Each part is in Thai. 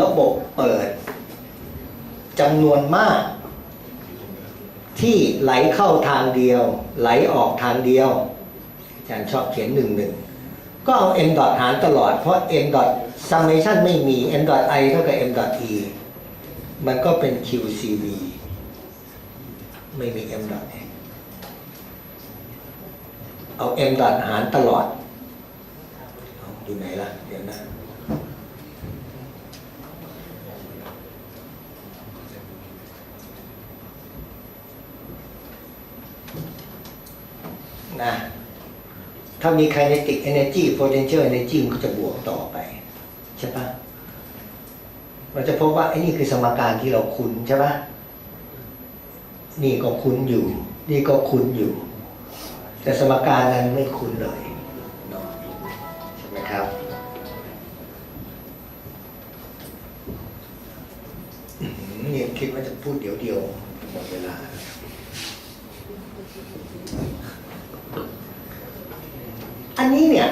ระบบเปิดจำนวนมาก ที่ไหลเข้าทางเดียว ไหลออกทางเดียวอาจารย์ชอบเขียนหนึ่งหนึ่งก็เอา m ดอทหารตลอด เพราะ m ดอท summation ไม่มี m ดอท i เท่ากับ m ดอท e มันก็เป็น qcv ไม่มี m ดอทเอา m ดอทหารตลอดอยู่ไหนล่ะ เดี๋ยวนะ ถ้ามี kinetic energy potential energy มันก็จะบวกต่อไป ใช่ปะเราจะพบว่าไอ้นี่คือสมการที่เราคุ้นใช่ปะนี่ก็คุ้นอยู่ นี่ก็คุ้นอยู่ แต่สมการนั้นไม่คุ้นเลยใช่ไหมครับ เนี่ยคิดว่าจะพูดเดี๋ยวเดียวหมดเวลา นนี้เนี่ย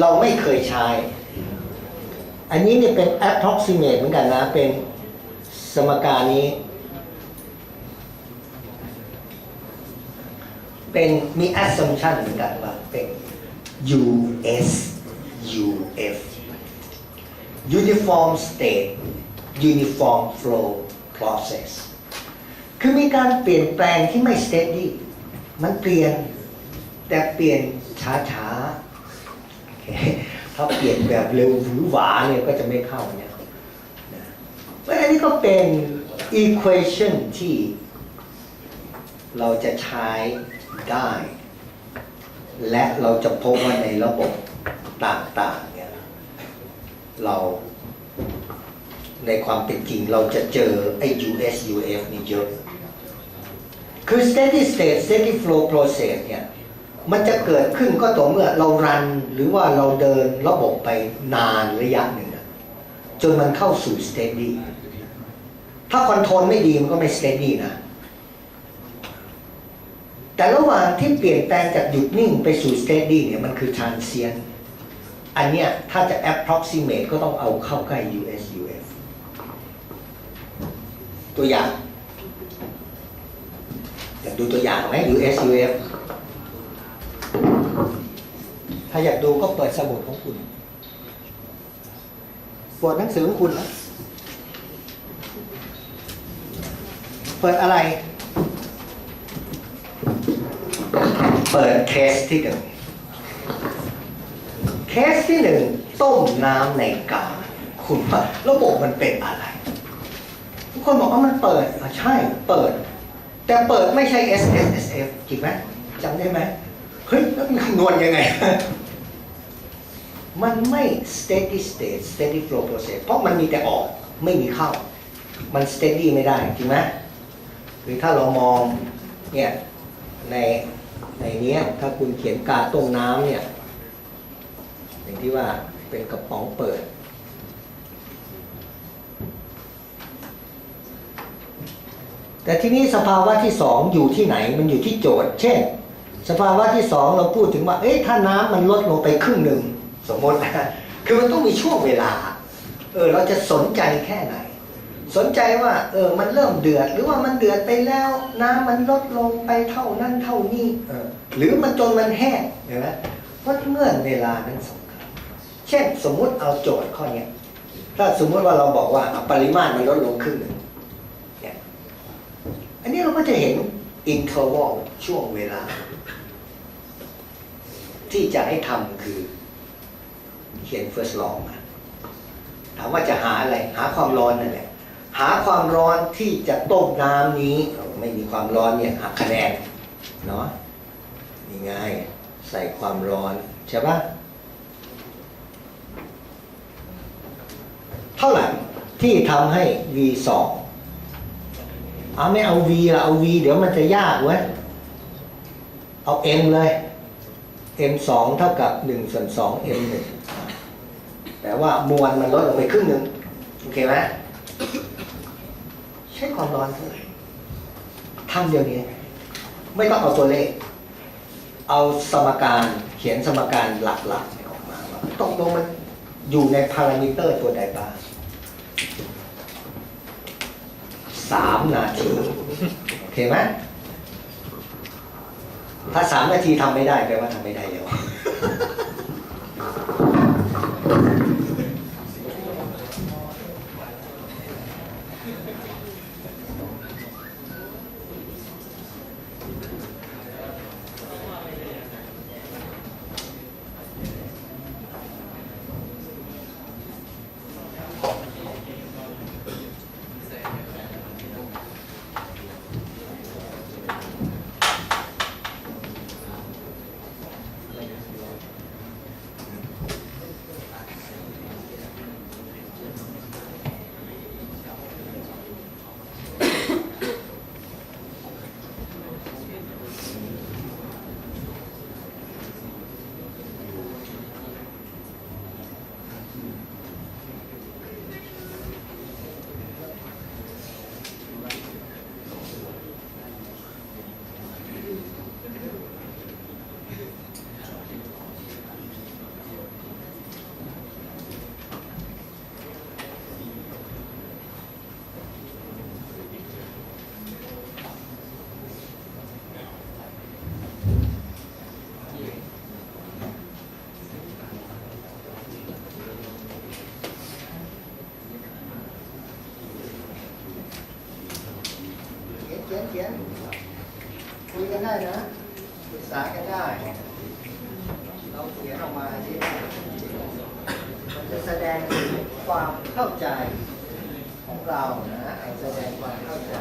เราไม่เคยใช้ อันนี้เนี่ยเป็น approximate เหมือนกันนะ เป็นสมการนี้ เป็นมี assumption เหมือนกันว่าเป็น US UF uniform state uniform flow process คือมีการเปลี่ยนแปลงที่ไม่ steady มันเปลี่ยน แต่เปลี่ยนช้าๆถ้าเปลี่ยนแบบเร็วหรือหวาเนี่ยก็จะไม่เข้าเนี่ยนะเพราะอันนี้ก็เป็น equation ที่เราจะใช้ได้ และเราจะพบว่าในระบบต่างๆเนี่ยเราในความเป็นจริงเราจะเจอไอ้ US UF นี่เยอะ คือ steady state steady flow process เนี่ย มันจะเกิดขึ้นก็ต่อเมื่อเรารันหรือว่าเราเดินระบบไปนานระยะหนึ่งจนมันเข้าสู่ steady ถ้าคอนโทรลไม่ดีมันก็ไม่ steady นะ แต่ระหว่างที่เปลี่ยนแปลงจากหยุดนิ่งไปสู่ steady เนี่ยมันคือ transient อันเนี้ยถ้าจะ approximate ก็ต้องเอาเข้าใกล้ US UF ตัวอย่างอยากดูตัวอย่างไหม US UF ถ้าอยากดูก็เปิดสมุดของคุณเปิดหนังสือของคุณนะเปิดอะไร เปิดเคสที่หนึ่งเคสที่หนึ่งต้มน้ำในกาคุณว่าระบบมันเป็นอะไร ทุกคนบอกว่ามันเปิดใช่เปิด แต่เปิดไม่ใช่ S S S F จริงไหมจำได้ไหมเฮ้ยแล้วมันคำนวณยังไง มันไม่ steady state steady flow process เพราะมันมีแต่ออกไม่มีเข้า มัน steady ไม่ได้จริงไหมหรือถ้าเรามองเนี่ยในในเนี้ยถ้าคุณเขียนกาต้มน้ำเนี่ยอย่างที่ว่าเป็นกระป๋องเปิด แต่ที่นี้สภาวะที่สองอยู่ที่ไหนมันอยู่ที่โจทย์ เช่น สภาวะที่สองเราพูดถึงว่า เอ๊ะถ้าน้ำมันลดลงไปครึ่งหนึ่ง สมมตินะคือมันต้องมีช่วงเวลา เออเราจะสนใจแค่ไหน สนใจว่าเออมันเริ่มเดือด หรือว่ามันเดือดไปแล้วน้ำมันลดลงไปเท่านั้นเท่านี้เออหรือมันจนมันแห้งเห็นไหมเพราะเงื่อนเวลานั้นสำคัญเช่นสมมุติเอาโจทย์ข้อเนี้ยถ้าสมมุติว่าเราบอกว่าปริมาตรมันลดลงครึ่งหนึ่งเนี่ยอันนี้เราก็จะเห็น interval ช่วงเวลา ที่จะให้ทำคือ เขียน first law มาถามว่าจะหาอะไร หาความร้อนนั่นแหละหาความร้อนที่จะต้มน้ำนี้ ไม่มีความร้อนเนี่ยหักคะแนนเนาะนี่ง่ายใส่ความร้อน ใช่ปะเท่าไหร่ที่ทำให้ v สองเอาไม่เอา v ละเอา v เดี๋ยวมันจะยากเว้ยเอา m เลย m สองเท่ากับหนึ่งส่วนสอง m หนึ่ง แต่ว่ามวลมันลดลงไปครึ่งหนึ่งโอเคไหมใช้ความร้อนเท่าไหร่ทำเดียวนี้ ไม่ต้องเอาตัวเลข เอาสมการเขียนสมการหลักๆออกมาว่าตกลงมันอยู่ในพารามิเตอร์ตัวใดบ้างสามนาทีโอเคไหมถ้าสามนาทีทำไม่ได้แปลว่าทำไม่ได้แล้ว คุยกันได้นะปรึกษากันได้ เราเขียนออกมาที่มันจะแสดงความเข้าใจของเรานะแสดงความเข้าใจ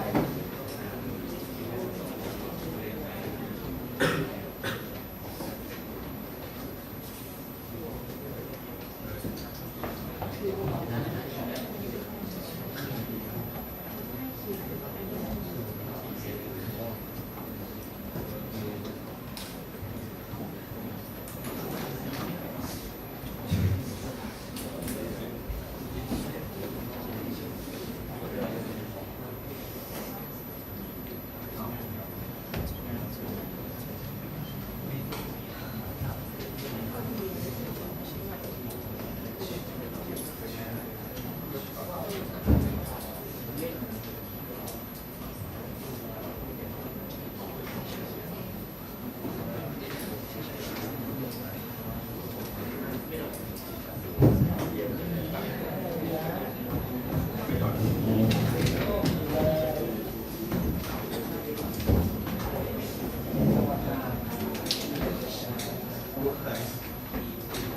いいね。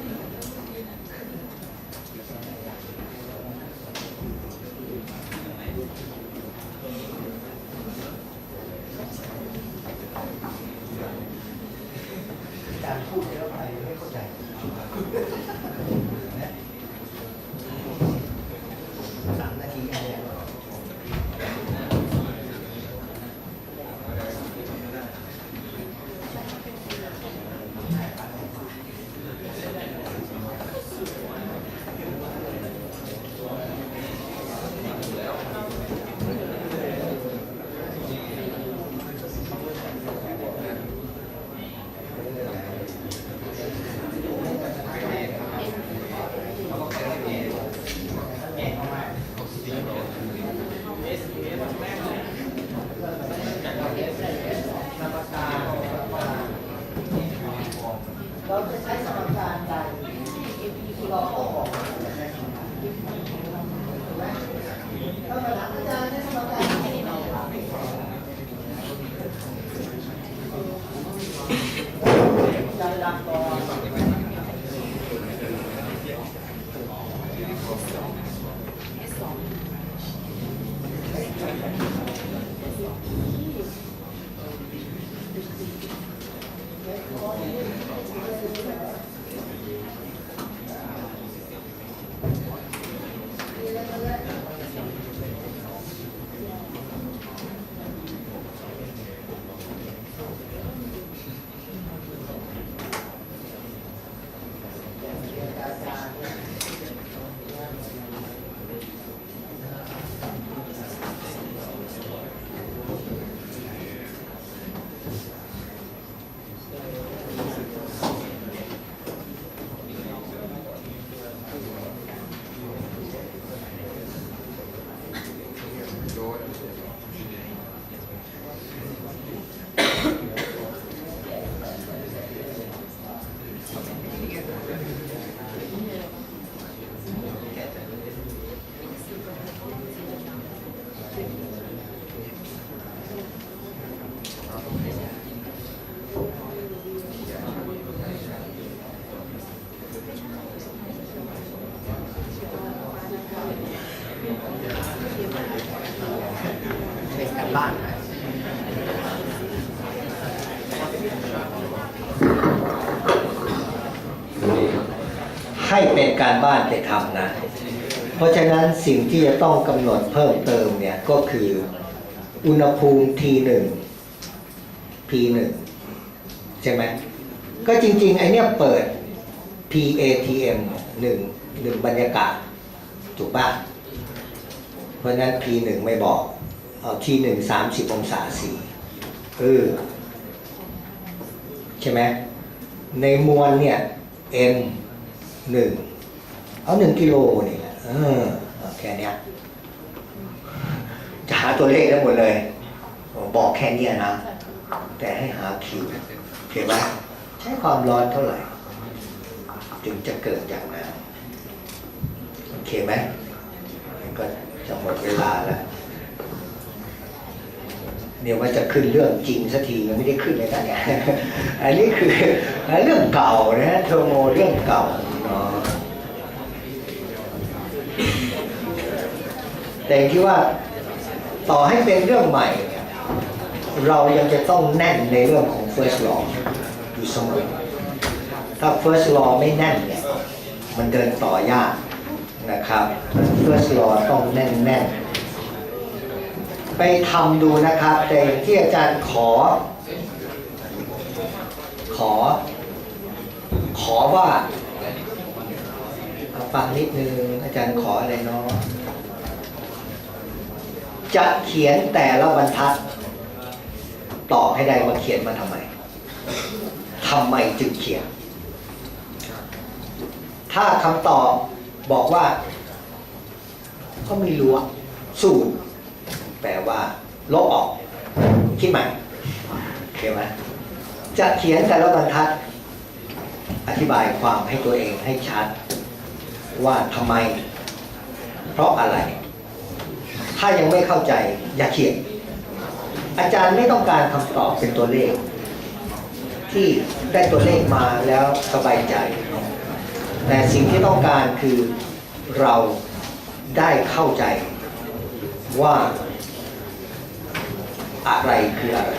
ให้เป็นการบ้านไปทำนะ เพราะฉะนั้นสิ่งที่จะต้องกำหนดเพิ่มเติมเนี่ยก็คืออุณหภูมิ T1 P1 ใช่ไหมก็จริงๆ ไอเนี้ยเปิด PATM หนึ่งหนึ่งบรรยากาศ ถูกปะเพราะฉะนั้น P1 ไม่บอกเอา T1 30 องศาสีเออใช่ไหมในมวลเนี่ย M หนึ่งเอาหนึ่งกิโลนี่แหละเออเอาแค่เนี้ยจะหาตัวเลขได้หมดเลย บอกแค่นี้นะ แต่ให้หาคิวเห็นไหมใช้ความร้อนเท่าไหร่ จึงจะเกิดอย่างนั้นโอเคไหมก็จะหมดเวลาแล้วเนี่ยว่าจะขึ้นเรื่องจริงสักทีมันไม่ได้ขึ้นเลยนะเนี่ยอันนี้คือเรื่องเก่านะโทรโมเรื่องเก่าเนาะ แต่องที่ว่าต่อให้เป็นเรื่องใหม่เนี่ยเรายังจะต้องแน่นในเรื่องของ first law อยู่เสมอถ้า first law ไม่แน่นเนี่ยมันเดินต่อยากนะครับ first law ต้องแน่นแน่นไปทำดูนะครับแต่ที่อาจารย์ขอ ขอ ขอว่าฟังนิดนึงอาจารย์ขออะไรเนาะ จะเขียนแต่ละบรรทัด ตอบให้ได้ว่าเขียนมาทำไมทำไมจึงเขียน ถ้าคำตอบบอกว่า ก็ไม่รู้สูตร แปลว่าลบออก คิดใหม่โอเคไหมจะเขียนแต่ละบรรทัด อธิบายความให้ตัวเองให้ชัด ว่าทำไม เพราะอะไรายังไม่เข้าใจอย่าเขียน อาจารย์ไม่ต้องการคำตอบเป็นตัวเลข ที่ได้ตัวเลขมาแล้วสบายใจ แต่สิ่งที่ต้องการคือเราได้เข้าใจว่าอะไรคืออะไร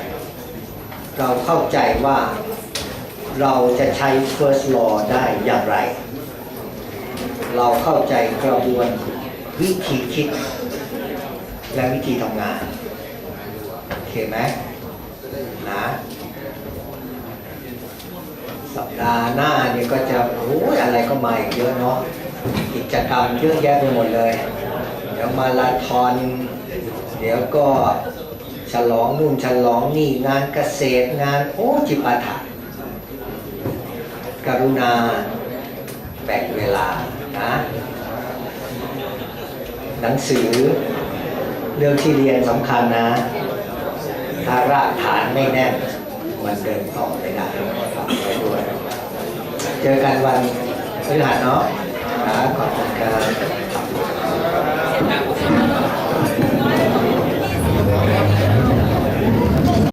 เราเข้าใจว่าเราจะใช้ first law ได้อย่างไร เราเข้าใจกระบวนวิธีคิด และวิธีทำงาน โอเคไหมนะสัปดาห์หน้าเนี่ยก็จะโอ้ยอะไรก็มาอีกเยอะเนาะกิจกรรมเยอะแยะไปหมดเลย เดี๋ยวมาลาทอน เดี๋ยวก็ฉลองนู่นฉลองนี่งานเกษตรงานโอ้จิปาถะกรุณาแบ่งเวลานะ หนังสือ เรื่องที่เรียนสำคัญนะ ถ้ารากฐานไม่แน่น มันเดินต่อไม่ได้ด้วย เจอกันวันพฤหัสเนาะขอบคุณครับ